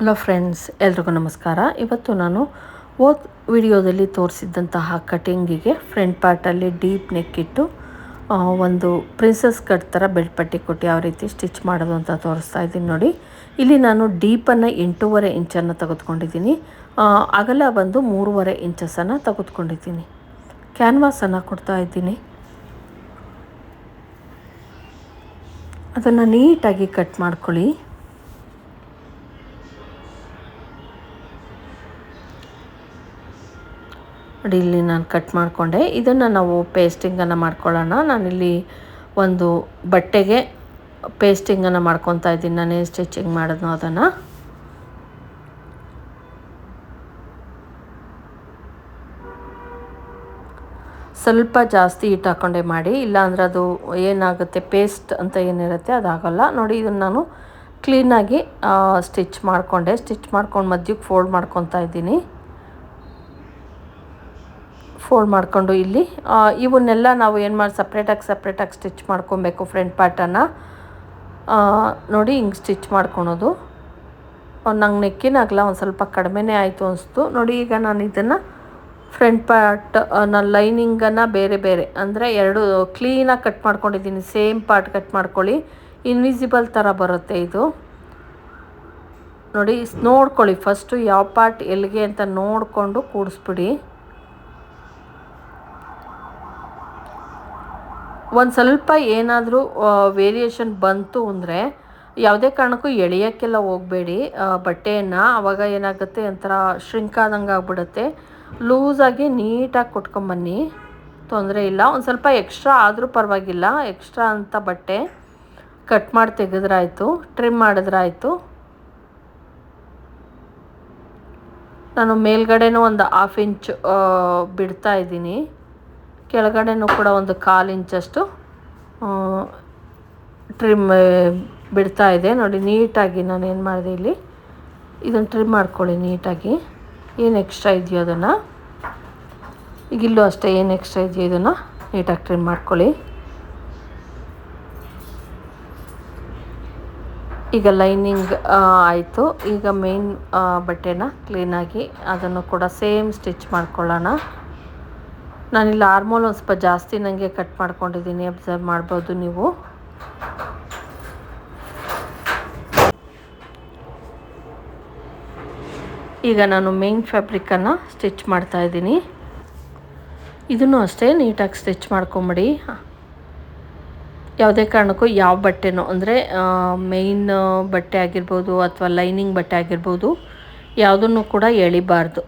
Hello friends ಎಲ್ರಿಗೂ ನಮಸ್ಕಾರ. ಇವತ್ತು ನಾನು ಓದ್ ವಿಡಿಯೋದಲ್ಲಿ ತೋರಿಸಿದ್ದಂತಹ ಕಟಿಂಗಿಗೆ ಫ್ರಂಟ್ ಪಾರ್ಟಲ್ಲಿ ಡೀಪ್ ನೆಕ್ ಇಟ್ಟು ಒಂದು ಪ್ರಿನ್ಸಸ್ ಕಟ್ ಥರ ಬೆಲ್ಟ್ ಪಟ್ಟಿ ಕೊಟ್ಟು ಯಾವ ರೀತಿ ಸ್ಟಿಚ್ ಮಾಡೋದು ಅಂತ ತೋರಿಸ್ತಾ ಇದ್ದೀನಿ ನೋಡಿ. ಇಲ್ಲಿ ನಾನು ಡೀಪನ್ನು ಎಂಟೂವರೆ ಇಂಚನ್ನು ತೆಗೆದುಕೊಂಡಿದ್ದೀನಿ. ಅಗಲ ಬಂದು ಮೂರುವರೆ ಇಂಚಸನ್ನು ತೆಗೆದುಕೊಂಡಿದ್ದೀನಿ. ಕ್ಯಾನ್ವಾಸನ್ನು ಕೊಡ್ತಾ ಇದ್ದೀನಿ. ಅದನ್ನು ನೀಟಾಗಿ ಕಟ್ ಮಾಡ್ಕೊಳ್ಳಿ. ನೋಡಿ ಇಲ್ಲಿ ನಾನು ಕಟ್ ಮಾಡಿಕೊಂಡೆ. ಇದನ್ನು ನಾವು ಪೇಸ್ಟಿಂಗನ್ನು ಮಾಡ್ಕೊಳ್ಳೋಣ. ನಾನಿಲ್ಲಿ ಒಂದು ಬಟ್ಟೆಗೆ ಪೇಸ್ಟಿಂಗನ್ನು ಮಾಡ್ಕೊತಾ ಇದ್ದೀನಿ. ನಾನೇನು ಸ್ಟಿಚಿಂಗ್ ಮಾಡಿದ್ನೋ ಅದನ್ನು. ಸ್ವಲ್ಪ ಜಾಸ್ತಿ ಹಿಟ್ಟು ಹಾಕ್ಕೊಂಡೆ ಮಾಡಿ. ಇಲ್ಲಾಂದ್ರೆ ಅದು ಏನಾಗುತ್ತೆ ಪೇಸ್ಟ್ ಅಂತ ಏನಿರುತ್ತೆ ಅದಾಗಲ್ಲ. ನೋಡಿ ಇದನ್ನು ನಾನು ಕ್ಲೀನಾಗಿ ಸ್ಟಿಚ್ ಮಾಡಿಕೊಂಡೆ. ಸ್ಟಿಚ್ ಮಾಡ್ಕೊಂಡು ಮಧ್ಯಕ್ಕೆ ಫೋಲ್ಡ್ ಮಾಡ್ಕೊತಾ ಇದ್ದೀನಿ. ಫೋಲ್ಡ್ ಮಾಡಿಕೊಂಡು ಇಲ್ಲಿ. ಇವನ್ನೆಲ್ಲ ನಾವು ಏನು ಮಾಡಿ ಸಪ್ರೇಟಾಗಿ ಸಪ್ರೇಟಾಗಿ ಸ್ಟಿಚ್ ಮಾಡ್ಕೊಬೇಕು ಫ್ರಂಟ್ ಪಾರ್ಟನ್ನು ನೋಡಿ ಹಿಂಗೆ ಸ್ಟಿಚ್ ಮಾಡ್ಕೊಳೋದು. ನಂಗೆ ನೆಕ್ಕಿನಾಗಲ್ಲ ಒಂದು ಸ್ವಲ್ಪ ಕಡಿಮೆನೇ ಆಯಿತು ಅನಿಸ್ತು. ನೋಡಿ ಈಗ ನಾನು ಇದನ್ನು ಫ್ರಂಟ್ ಪಾರ್ಟ್ ನಾನು ಲೈನಿಂಗನ್ನು ಬೇರೆ ಬೇರೆ, ಅಂದರೆ ಎರಡು ಕ್ಲೀನಾಗಿ ಕಟ್ ಮಾಡ್ಕೊಂಡಿದ್ದೀನಿ. ಸೇಮ್ ಪಾರ್ಟ್ ಕಟ್ ಮಾಡ್ಕೊಳ್ಳಿ. ಇನ್ವಿಸಿಬಲ್ ಥರ ಬರುತ್ತೆ ಇದು. ನೋಡಿ, ನೋಡ್ಕೊಳ್ಳಿ ಫಸ್ಟು ಯಾವ ಪಾರ್ಟ್ ಎಲ್ಲಿಗೆ ಅಂತ ನೋಡಿಕೊಂಡು ಕೂಡಿಸ್ಬಿಡಿ. ಒಂದು ಸ್ವಲ್ಪ ಏನಾದರೂ ವೇರಿಯೇಷನ್ ಬಂತು ಅಂದರೆ ಯಾವುದೇ ಕಾರಣಕ್ಕೂ ಎಳೆಯೋಕ್ಕೆಲ್ಲ ಹೋಗಬೇಡಿ. ಬಟ್ಟೆಯನ್ನು ಆವಾಗ ಏನಾಗುತ್ತೆ ಒಂಥರ ಶ್ರಿಂಕ್ ಆದಂಗೆ ಆಗ್ಬಿಡುತ್ತೆ. ಲೂಸಾಗಿ ನೀಟಾಗಿ ಕೊಟ್ಕೊಂಬನ್ನಿ. ತೊಂದರೆ ಇಲ್ಲ. ಒಂದು ಸ್ವಲ್ಪ ಎಕ್ಸ್ಟ್ರಾ ಆದರೂ ಪರವಾಗಿಲ್ಲ. ಎಕ್ಸ್ಟ್ರಾ ಅಂತ ಬಟ್ಟೆ ಕಟ್ ಮಾಡಿ ತೆಗೆದ್ರಾಯಿತು ಟ್ರಿಮ್ ಮಾಡಿದ್ರಾಯಿತು. ನಾನು ಮೇಲ್ಗಡೆನೂ ಒಂದು ಹಾಫ್ ಇಂಚ್ ಬಿಡ್ತಾ ಇದ್ದೀನಿ. ಕೆಳಗಡೆನೂ ಕೂಡ ಒಂದು ಕಾಲು ಇಂಚಷ್ಟು ಟ್ರಿಮ್ ಬಿಡ್ತಾ ಇದೆ. ನೋಡಿ, ನೀಟಾಗಿ ನಾನು ಏನು ಮಾಡಿದೆ ಇಲ್ಲಿ? ಇದನ್ನು ಟ್ರಿಮ್ ಮಾಡ್ಕೊಳ್ಳಿ ನೀಟಾಗಿ. ಏನು ಎಕ್ಸ್ಟ್ರಾ ಇದೆಯೋ ಅದನ್ನು? ಈಗ ಇಲ್ಲೂ ಅಷ್ಟೇ ಏನು ಎಕ್ಸ್ಟ್ರಾ ಇದೆಯೋ ಇದನ್ನು ನೀಟಾಗಿ ಟ್ರಿಮ್ ಮಾಡ್ಕೊಳ್ಳಿ. ಈಗ ಲೈನಿಂಗ್ ಆಯಿತು. ಈಗ ಮೇನ್ ಬಟ್ಟೆನ ಕ್ಲೀನಾಗಿ ಅದನ್ನು ಕೂಡ ಸೇಮ್ ಸ್ಟಿಚ್ ಮಾಡ್ಕೊಳ್ಳೋಣ. ನಾನಿಲ್ಲಿ ಆರ್ಮೋಲ್ ಒಂದು ಸ್ವಲ್ಪ ಜಾಸ್ತಿ ನನಗೆ ಕಟ್ ಮಾಡ್ಕೊಂಡಿದ್ದೀನಿ, ಅಬ್ಸರ್ವ್ ಮಾಡ್ಬೋದು ನೀವು. ಈಗ ನಾನು ಮೇನ್ ಫ್ಯಾಬ್ರಿಕನ್ನು ಸ್ಟಿಚ್ ಮಾಡ್ತಾ ಇದ್ದೀನಿ. ಇದನ್ನು ಅಷ್ಟೇ ನೀಟಾಗಿ ಸ್ಟಿಚ್ ಮಾಡ್ಕೊಂಬಿಡಿ. ಯಾವುದೇ ಕಾರಣಕ್ಕೂ ಯಾವ ಬಟ್ಟೆನೋ, ಅಂದರೆ ಮೇಯ್ನ್ ಬಟ್ಟೆ ಆಗಿರ್ಬೋದು ಅಥವಾ ಲೈನಿಂಗ್ ಬಟ್ಟೆ ಆಗಿರ್ಬೋದು, ಯಾವುದನ್ನು ಕೂಡ ಎಳಿಬಾರ್ದು.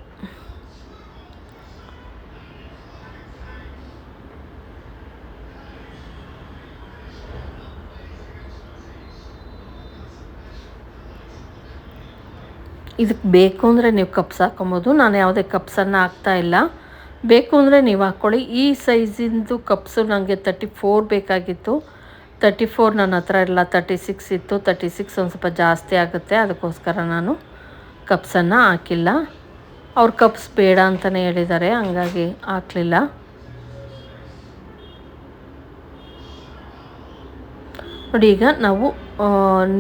ಇದಕ್ಕೆ ಬೇಕು ಅಂದರೆ ನೀವು ಕಪ್ಸ್ ಹಾಕೊಬೋದು. ನಾನು ಯಾವುದೇ ಕಪ್ಸನ್ನು ಹಾಕ್ತಾ ಇಲ್ಲ. ಬೇಕು ಅಂದರೆ ನೀವು ಹಾಕ್ಕೊಳ್ಳಿ. ಈ ಸೈಜಿಂದು ಕಪ್ಸು ನನಗೆ ತರ್ಟಿ ಫೋರ್ ಬೇಕಾಗಿತ್ತು. ತರ್ಟಿ ಫೋರ್ ನನ್ನ ಹತ್ರ ಇಲ್ಲ. ತರ್ಟಿ ಸಿಕ್ಸ್ ಇತ್ತು. ತರ್ಟಿ ಸಿಕ್ಸ್ ಒಂದು ಸ್ವಲ್ಪ ಜಾಸ್ತಿ ಆಗುತ್ತೆ. ಅದಕ್ಕೋಸ್ಕರ ನಾನು ಕಪ್ಸನ್ನು ಹಾಕಿಲ್ಲ. ಅವ್ರ ಕಪ್ಸ್ ಬೇಡ ಅಂತಲೇ ಹೇಳಿದ್ದಾರೆ. ಹಂಗಾಗಿ ಹಾಕಲಿಲ್ಲ. ನೋಡಿ ಈಗ ನಾವು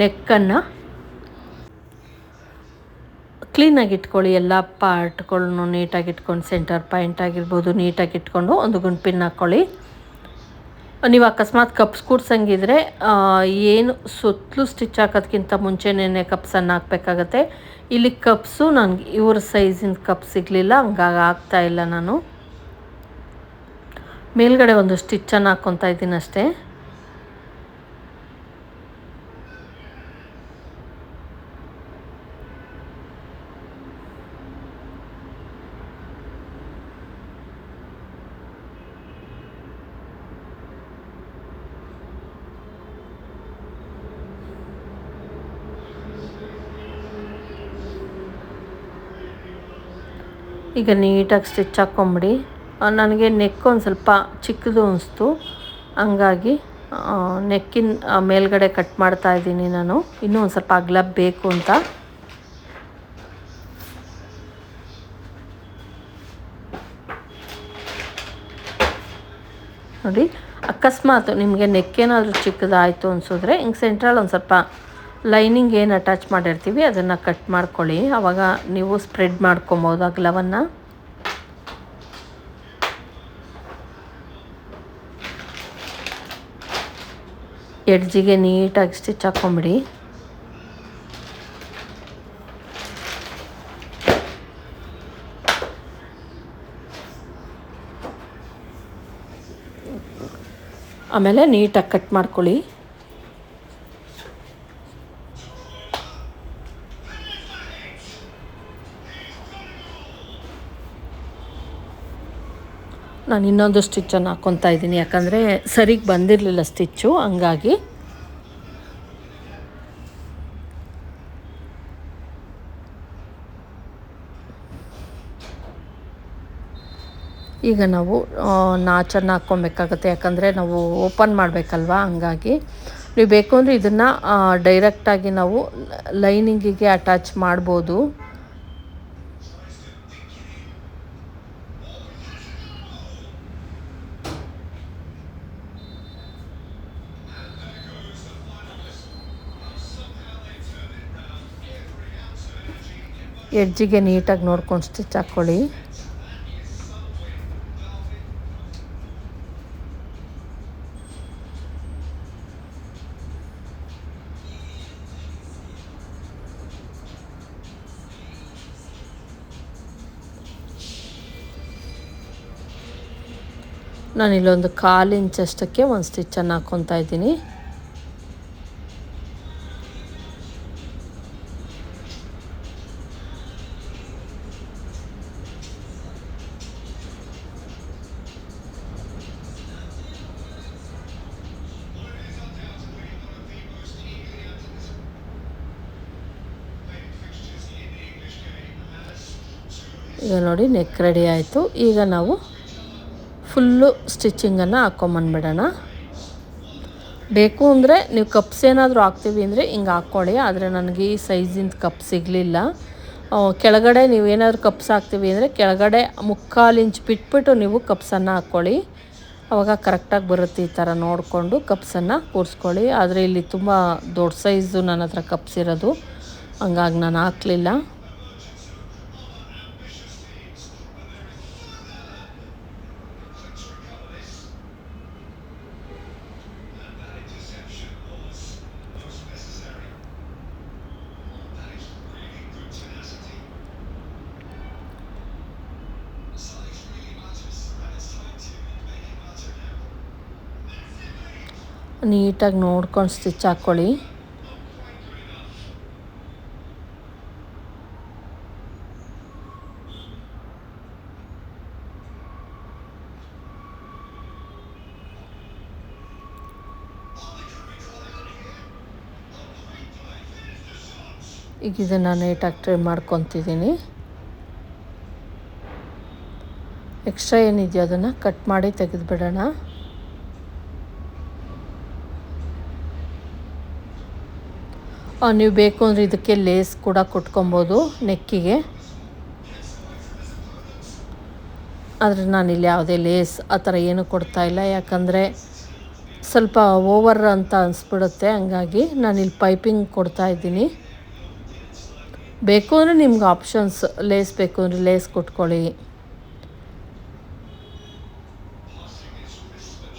ನೆಕ್ಕನ್ನು ಕ್ಲೀನಾಗಿ ಇಟ್ಕೊಳ್ಳಿ, ಎಲ್ಲ ಪಾರ್ಟ್ಗಳನ್ನು ನೀಟಾಗಿ ಇಟ್ಕೊಂಡು ಸೆಂಟರ್ ಪಾಯಿಂಟ್ ಆಗಿರ್ಬೋದು, ನೀಟಾಗಿ ಇಟ್ಕೊಂಡು ಒಂದು ಗುಂಪಿನ ಹಾಕ್ಕೊಳ್ಳಿ ನೀವು ಅಕಸ್ಮಾತ್ ಕಪ್ಸ್ ಕೂಡ್ಸಂಗಿದ್ರೆ ಏನು ಸುತ್ತಲೂ ಸ್ಟಿಚ್ ಹಾಕೋದ್ಕಿಂತ ಮುಂಚೆನೇ ಕಪ್ಸನ್ನು ಹಾಕಬೇಕಾಗತ್ತೆ. ಇಲ್ಲಿ ಕಪ್ಸು ನನಗೆ ಇವ್ರ ಸೈಜಿನ ಕಪ್ ಸಿಗಲಿಲ್ಲ, ಹಂಗಾಗಿ ಆಗ್ತಾ ಇಲ್ಲ ನಾನು. ಮೇಲ್ಗಡೆ ಒಂದು ಸ್ಟಿಚ್ಚನ್ನು ಹಾಕ್ಕೊತಾ ಇದ್ದೀನಿ ಅಷ್ಟೇ. ಈಗ ನೀಟಾಗಿ ಸ್ಟಿಚ್ ಹಾಕ್ಕೊಂಬಿಡಿ. ನನಗೆ ನೆಕ್ ಒಂದು ಸ್ವಲ್ಪ ಚಿಕ್ಕದು ಅನಿಸ್ತು. ಹಂಗಾಗಿ ನೆಕ್ಕಿನ ಮೇಲ್ಗಡೆ ಕಟ್ ಮಾಡ್ತಾ ಇದ್ದೀನಿ ನಾನು. ಇನ್ನೂ ಒಂದು ಸ್ವಲ್ಪ ಅಗಲ ಬೇಕು ಅಂತ. ನೋಡಿ, ಅಕಸ್ಮಾತ್ ನಿಮಗೆ ನೆಕ್ ಏನಾದರೂ ಚಿಕ್ಕದಾಯಿತು ಅನಿಸಿದ್ರೆ, ಹಿಂಗೆ ಸೆಂಟ್ರಲ್ ಒಂದು ಸ್ವಲ್ಪ ಲೈನಿಂಗ್ ಏನು ಅಟ್ಯಾಚ್ ಮಾಡಿರ್ತೀವಿ, ಅದನ್ನು ಕಟ್ ಮಾಡ್ಕೊಳ್ಳಿ. ಆವಾಗ ನೀವು ಸ್ಪ್ರೆಡ್ ಮಾಡ್ಕೊಬೋದು ಅಗಲವನ್ನು ಎಡ್ಜಿಗೆ ನೀಟಾಗಿ ಸ್ಟಿಚ್ ಹಾಕ್ಕೊಂಬಿಡಿ. ಆಮೇಲೆ ನೀಟಾಗಿ ಕಟ್ ಮಾಡ್ಕೊಳ್ಳಿ. ನಾನು ಇನ್ನೊಂದು ಸ್ಟಿಚ್ಚನ್ನು ಹಾಕ್ಕೊತಾ ಇದ್ದೀನಿ. ಯಾಕಂದರೆ ಸರಿಗೆ ಬಂದಿರಲಿಲ್ಲ ಸ್ಟಿಚ್ಚು, ಹಂಗಾಗಿ. ಈಗ ನಾವು ನಾಚನ್ನು ಹಾಕ್ಕೊಬೇಕಾಗತ್ತೆ. ಯಾಕಂದರೆ ನಾವು ಓಪನ್ ಮಾಡಬೇಕಲ್ವಾ, ಹಂಗಾಗಿ. ನೀವು ಬೇಕು ಅಂದರೆ ಇದನ್ನು ಡೈರೆಕ್ಟಾಗಿ ನಾವು ಲೈನಿಂಗಿಗೆ ಅಟ್ಯಾಚ್ ಮಾಡ್ಬೋದು. ಎಡ್ಜಿಗೆ ನೀಟಾಗಿ ನೋಡ್ಕೊಂಡು ಸ್ಟಿಚ್ ಹಾಕ್ಕೊಳ್ಳಿ. ನಾನು ಇಲ್ಲೊಂದು ಕಾಲು ಇಂಚಷ್ಟಕ್ಕೆ ಒಂದು ಸ್ಟಿಚ್ಚನ್ನು ಹಾಕ್ಕೊತಾ ಇದ್ದೀನಿ. ಈಗ ನೋಡಿ ನೆಕ್ ರೆಡಿ ಆಯಿತು. ಈಗ ನಾವು ಫುಲ್ಲು ಸ್ಟಿಚ್ಚಿಂಗನ್ನು ಹಾಕ್ಕೊಂಬಂದ್ಬಿಡೋಣ ಬೇಕು ಅಂದರೆ ನೀವು ಕಪ್ಸ್ ಏನಾದರೂ ಹಾಕ್ತೀವಿ ಅಂದರೆ ಹಿಂಗೆ ಹಾಕ್ಕೊಳ್ಳಿ. ಆದರೆ ನನಗೆ ಈ ಸೈಜಿಂದ ಕಪ್ ಸಿಗಲಿಲ್ಲ. ಕೆಳಗಡೆ ನೀವು ಏನಾದರೂ ಕಪ್ಸ್ ಹಾಕ್ತೀವಿ ಅಂದರೆ ಕೆಳಗಡೆ ಮುಕ್ಕಾಲು ಇಂಚ್ ಬಿಟ್ಬಿಟ್ಟು ನೀವು ಕಪ್ಸನ್ನು ಹಾಕ್ಕೊಳ್ಳಿ. ಅವಾಗ ಕರೆಕ್ಟಾಗಿ ಬರುತ್ತೆ ಈ ಥರ ನೋಡಿಕೊಂಡು ಕಪ್ಸನ್ನು ಕೂರಿಸ್ಕೊಳ್ಳಿ. ಆದರೆ ಇಲ್ಲಿ ತುಂಬ ದೊಡ್ಡ ಸೈಜು ನನ್ನ ಹತ್ರ ಕಪ್ಸ್ ಇರೋದು. ಹಂಗಾಗಿ ನಾನು ಹಾಕಲಿಲ್ಲ. ನೀಟಾಗಿ ನೋಡ್ಕೊಂಡು ಸ್ಟಿಚ್ ಹಾಕ್ಕೊಳ್ಳಿ. ಈಗ ಇದನ್ನು ನೀಟಾಗಿ ಟ್ರೈ ಮಾಡ್ಕೊತಿದ್ದೀನಿ. ಎಕ್ಸ್ಟ್ರಾ ಏನಿದೆಯೋ ಅದನ್ನು ಕಟ್ ಮಾಡಿ ತೆಗೆದುಬಿಡೋಣ. ನೀವು ಬೇಕು ಅಂದರೆ ಇದಕ್ಕೆ ಲೇಸ್ ಕೂಡ ಕೊಟ್ಕೊಬೋದು ನೆಕ್ಕಿಗೆ. ಆದರೆ ನಾನಿಲ್ಲಿ ಯಾವುದೇ ಲೇಸ್ ಆ ಥರ ಏನೂ ಕೊಡ್ತಾಯಿಲ್ಲ ಯಾಕಂದರೆ ಸ್ವಲ್ಪ ಓವರ್ ಅಂತ ಅನಿಸ್ಬಿಡುತ್ತೆ. ಹಂಗಾಗಿ ನಾನಿಲ್ಲಿ ಪೈಪಿಂಗ್ ಕೊಡ್ತಾ ಇದ್ದೀನಿ. ಬೇಕು ಅಂದರೆ ನಿಮ್ಗೆ ಆಪ್ಷನ್ಸ್ ಲೇಸ್ ಬೇಕು ಅಂದರೆ ಲೇಸ್ ಕೊಟ್ಕೊಳ್ಳಿ.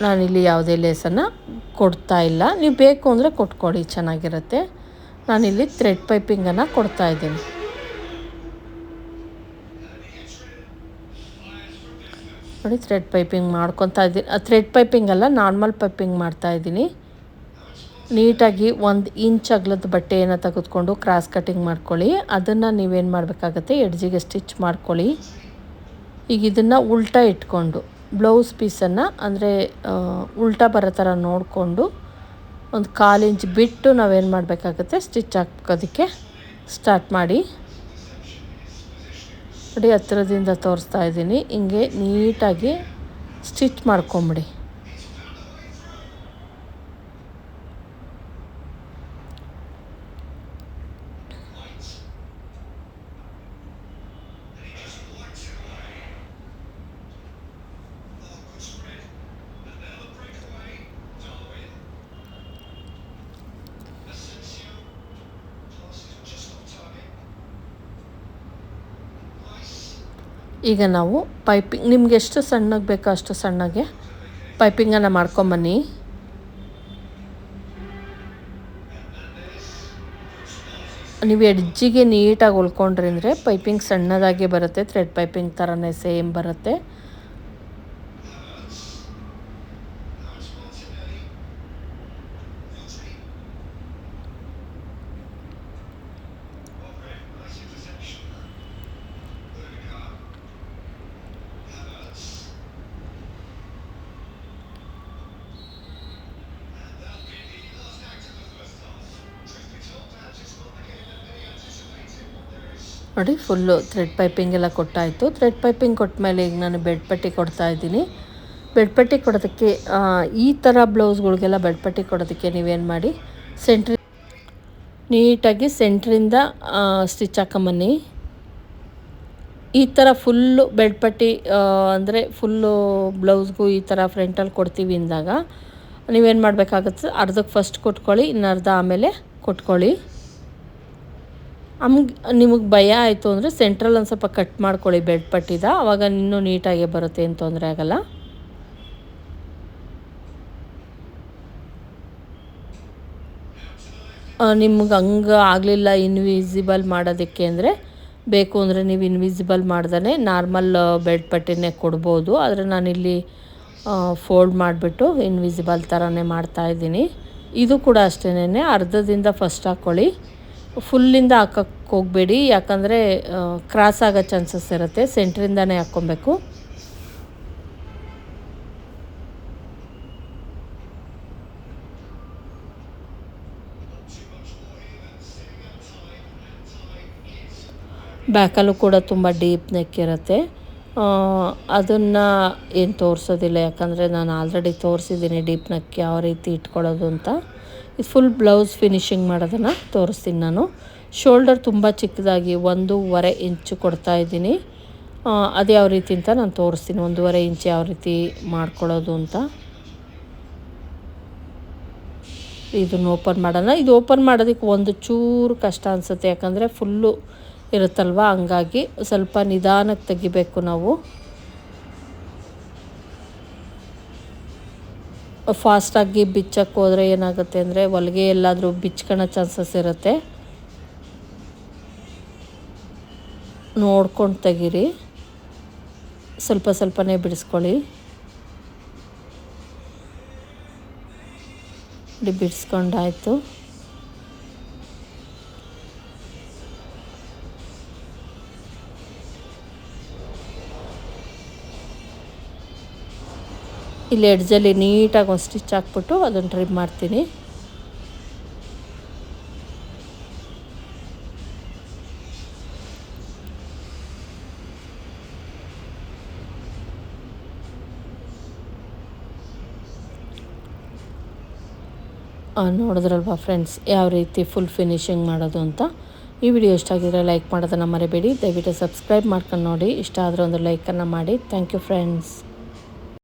ನಾನಿಲ್ಲಿ ಯಾವುದೇ ಲೇಸನ್ನು ಕೊಡ್ತಾ ಇಲ್ಲ. ನೀವು ಬೇಕು ಅಂದರೆ ಕೊಟ್ಕೊಳ್ಳಿ, ಚೆನ್ನಾಗಿರುತ್ತೆ. ನಾನಿಲ್ಲಿ ಥ್ರೆಡ್ ಪೈಪಿಂಗನ್ನು ಕೊಡ್ತಾ ಇದ್ದೀನಿ. ನೋಡಿ ಥ್ರೆಡ್ ಪೈಪಿಂಗ್ ಮಾಡ್ಕೊತಾ ಇದ್ದೀನಿ. ಥ್ರೆಡ್ ಪೈಪಿಂಗ್ ಅಲ್ಲ ನಾರ್ಮಲ್ ಪೈಪಿಂಗ್ ಮಾಡ್ತಾ ಇದ್ದೀನಿ. ನೀಟಾಗಿ ಒಂದು ಇಂಚ್ ಅಗ್ಲದ ಬಟ್ಟೆಯನ್ನು ತೆಗೆದುಕೊಂಡು ಕ್ರಾಸ್ ಕಟ್ಟಿಂಗ್ ಮಾಡ್ಕೊಳ್ಳಿ. ಅದನ್ನು ನೀವೇನು ಮಾಡಬೇಕಾಗತ್ತೆ, ಎಡ್ಜಿಗೆ ಸ್ಟಿಚ್ ಮಾಡ್ಕೊಳ್ಳಿ. ಈಗ ಇದನ್ನು ಉಲ್ಟಾ ಇಟ್ಕೊಂಡು ಬ್ಲೌಸ್ ಪೀಸನ್ನು ಅಂದರೆ ಉಲ್ಟಾ ಬರೋ ಥರ ನೋಡಿಕೊಂಡು ಒಂದು ಕಾಲು ಇಂಚ್ ಬಿಟ್ಟು ನಾವೇನು ಮಾಡಬೇಕಾಗತ್ತೆ ಸ್ಟಿಚ್ ಹಾಕೋದಕ್ಕೆ ಸ್ಟಾರ್ಟ್ ಮಾಡಿ. ನೋಡಿ ಹತ್ತಿರದಿಂದ ತೋರಿಸ್ತಾ ಇದ್ದೀನಿ. ಹಿಂಗೆ ನೀಟಾಗಿ ಸ್ಟಿಚ್ ಮಾಡ್ಕೊಂಬಿಡಿ. ಈಗ ನಾವು ಪೈಪಿಂಗ್, ನಿಮ್ಗೆ ಎಷ್ಟು ಸಣ್ಣಗೆ ಬೇಕೋ ಅಷ್ಟು ಸಣ್ಣಗೆ ಪೈಪಿಂಗನ್ನು ಮಾಡ್ಕೊಂಬನ್ನಿ. ನೀವು ಎಡ್ಜಿಗೆ ನೀಟಾಗಿ ಹೊಲ್ಕೊಂಡ್ರಿ ಅಂದರೆ ಪೈಪಿಂಗ್ ಸಣ್ಣದಾಗಿ ಬರುತ್ತೆ, ಥ್ರೆಡ್ ಪೈಪಿಂಗ್ ಥರನೇ ಸೇಮ್ ಬರುತ್ತೆ. ನೋಡಿ, ಫುಲ್ಲು ಥ್ರೆಡ್ ಪೈಪಿಂಗ್ ಎಲ್ಲ ಕೊಟ್ಟಾಯಿತು. ಥ್ರೆಡ್ ಪೈಪಿಂಗ್ ಕೊಟ್ಟ ಮೇಲೆ ಈಗ ನಾನು ಬೆಡ್ ಪಟ್ಟಿ ಕೊಡ್ತಾ ಇದ್ದೀನಿ. ಬೆಡ್ ಪಟ್ಟಿ ಕೊಡೋದಕ್ಕೆ ಈ ಥರ ಬ್ಲೌಸ್ಗಳಿಗೆಲ್ಲ ಬೆಡ್ ಪಟ್ಟಿ ಕೊಡೋದಕ್ಕೆ ನೀವೇನು ಮಾಡಿ? ಸೆಂಟ್ರಿ ನೀಟಾಗಿ ಸೆಂಟ್ರಿಂದ ಸ್ಟಿಚ್ ಹಾಕೊಂಬನ್ನಿ. ಈ ಥರ ಫುಲ್ಲು ಬೆಡ್ ಪಟ್ಟಿ ಅಂದರೆ ಫುಲ್ಲು ಬ್ಲೌಸ್ಗೂ ಈ ಥರ ಫ್ರಂಟಲ್ಲಿ ಕೊಡ್ತೀವಿ ಅಂದಾಗ ನೀವೇನು ಮಾಡಬೇಕಾಗುತ್ತೆ? ಅರ್ಧಕ್ಕೆ ಫಸ್ಟ್ ಕೊಟ್ಕೊಳ್ಳಿ, ಇನ್ನು ಅರ್ಧ ಆಮೇಲೆ ಕೊಟ್ಕೊಳ್ಳಿ. ನಮ್ಗೆ ನಿಮಗೆ ಭಯ ಆಯಿತು ಅಂದರೆ ಸೆಂಟ್ರಲ್ ಒಂದು ಸ್ವಲ್ಪ ಕಟ್ ಮಾಡ್ಕೊಳ್ಳಿ ಬೆಡ್ ಪಟ್ಟಿದ. ಆವಾಗ ಇನ್ನೂ ನೀಟಾಗಿ ಬರುತ್ತೆ ಏನು ತೊಂದರೆ ಆಗಲ್ಲ. ನಿಮ್ಗೆ ಹಂಗೆ ಆಗಲಿಲ್ಲ ಇನ್ವಿಸಿಬಲ್ ಮಾಡೋದಕ್ಕೆ ಅಂದರೆ ಬೇಕು ಅಂದರೆ ನೀವು ಇನ್ವಿಸಿಬಲ್ ಮಾಡ್ದೇ ನಾರ್ಮಲ್ ಬೆಡ್ ಪಟ್ಟಿನೇ ಕೊಡ್ಬೋದು. ಆದರೆ ನಾನಿಲ್ಲಿ ಫೋಲ್ಡ್ ಮಾಡಿಬಿಟ್ಟು ಇನ್ವಿಸಿಬಲ್ ಥರನೇ ಮಾಡ್ತಾಯಿದ್ದೀನಿ ಇದು ಕೂಡ ಅಷ್ಟೇನೆ ಅರ್ಧದಿಂದ ಫಸ್ಟ್ ಹಾಕ್ಕೊಳ್ಳಿ ಫುಲ್ಲಿಂದ ಹಾಕಕ್ಕೆ ಹೋಗಬೇಡಿ, ಯಾಕಂದರೆ ಕ್ರಾಸ್ ಆಗೋ ಚಾನ್ಸಸ್ ಇರುತ್ತೆ ಸೆಂಟ್ರಿಂದನೇ ಹಾಕ್ಕೊಬೇಕು. ಬ್ಯಾಕಲ್ಲೂ ಕೂಡ ತುಂಬ ಡೀಪ್ ನೆಕ್ ಇರುತ್ತೆ. ಅದನ್ನು ಏನು ತೋರಿಸೋದಿಲ್ಲ, ಯಾಕಂದರೆ ನಾನು ಆಲ್ರೆಡಿ ತೋರಿಸಿದ್ದೀನಿ ಡೀಪ್ ನೆಕ್ ಯಾವ ರೀತಿ ಇಟ್ಕೊಳ್ಳೋದು ಅಂತ. ಇದು ಫುಲ್ ಬ್ಲೌಸ್ ಫಿನಿಶಿಂಗ್ ಮಾಡೋದನ್ನು ತೋರಿಸ್ತೀನಿ ನಾನು. ಶೋಲ್ಡರ್ ತುಂಬ ಚಿಕ್ಕದಾಗಿ ಒಂದೂವರೆ ಇಂಚು ಕೊಡ್ತಾ ಇದ್ದೀನಿ. ಅದು ಯಾವ ರೀತಿ ಅಂತ ನಾನು ತೋರಿಸ್ತೀನಿ. ಒಂದೂವರೆ ಇಂಚು ಯಾವ ರೀತಿ ಮಾಡ್ಕೊಳ್ಳೋದು ಅಂತ. ಇದನ್ನು ಓಪನ್ ಮಾಡೋಣ. ಇದು ಓಪನ್ ಮಾಡೋದಕ್ಕೆ ಒಂದು ಚೂರು ಕಷ್ಟ ಅನಿಸುತ್ತೆ. ಯಾಕಂದರೆ ಫುಲ್ಲು ಇರುತ್ತಲ್ವ? ಹಂಗಾಗಿ ಸ್ವಲ್ಪ ನಿಧಾನಕ್ಕೆ ತೆಗಿಬೇಕು ನಾವು. ಫಾಸ್ಟಾಗಿ ಬಿಚ್ಚಕ್ಕೆ ಹೋದರೆ ಏನಾಗುತ್ತೆ ಅಂದರೆ ಹೊಲಿಗೆ ಎಲ್ಲಾದರೂ ಬಿಚ್ಕೊಳ್ಳೋ ಚಾನ್ಸಸ್ ಇರುತ್ತೆ. ನೋಡ್ಕೊಂಡು ತೆಗೀರಿ. ಸ್ವಲ್ಪ ಸ್ವಲ್ಪನೇ ಬಿಡಿಸ್ಕೊಳ್ಳಿ. ಬಿಡಿಸ್ಕೊಂಡಾಯ್ತು. ಇಲ್ಲಿ ಎಡ್ಜಲ್ಲಿ ನೀಟಾಗಿ ಒಂದು ಸ್ಟಿಚ್ ಹಾಕ್ಬಿಟ್ಟು ಅದನ್ನು ಟ್ರಿಮ್ ಮಾಡ್ತೀನಿ. ನೋಡಿದ್ರಲ್ವಾ ಫ್ರೆಂಡ್ಸ್, ಯಾವ ರೀತಿ ಫುಲ್ ಫಿನಿಶಿಂಗ್ ಮಾಡೋದು ಅಂತ? ಈ ವಿಡಿಯೋ ಇಷ್ಟ ಆಗಿದ್ರೆ ಲೈಕ್ ಮಾಡೋದನ್ನು ಮರಿಬೇಡಿ. ದಯವಿಟ್ಟು ಸಬ್ಸ್ಕ್ರೈಬ್ ಮಾಡ್ಕೊಂಡು ನೋಡಿ. ಇಷ್ಟ ಆದರೆ ಒಂದು ಲೈಕನ್ನು ಮಾಡಿ. Thank you friends.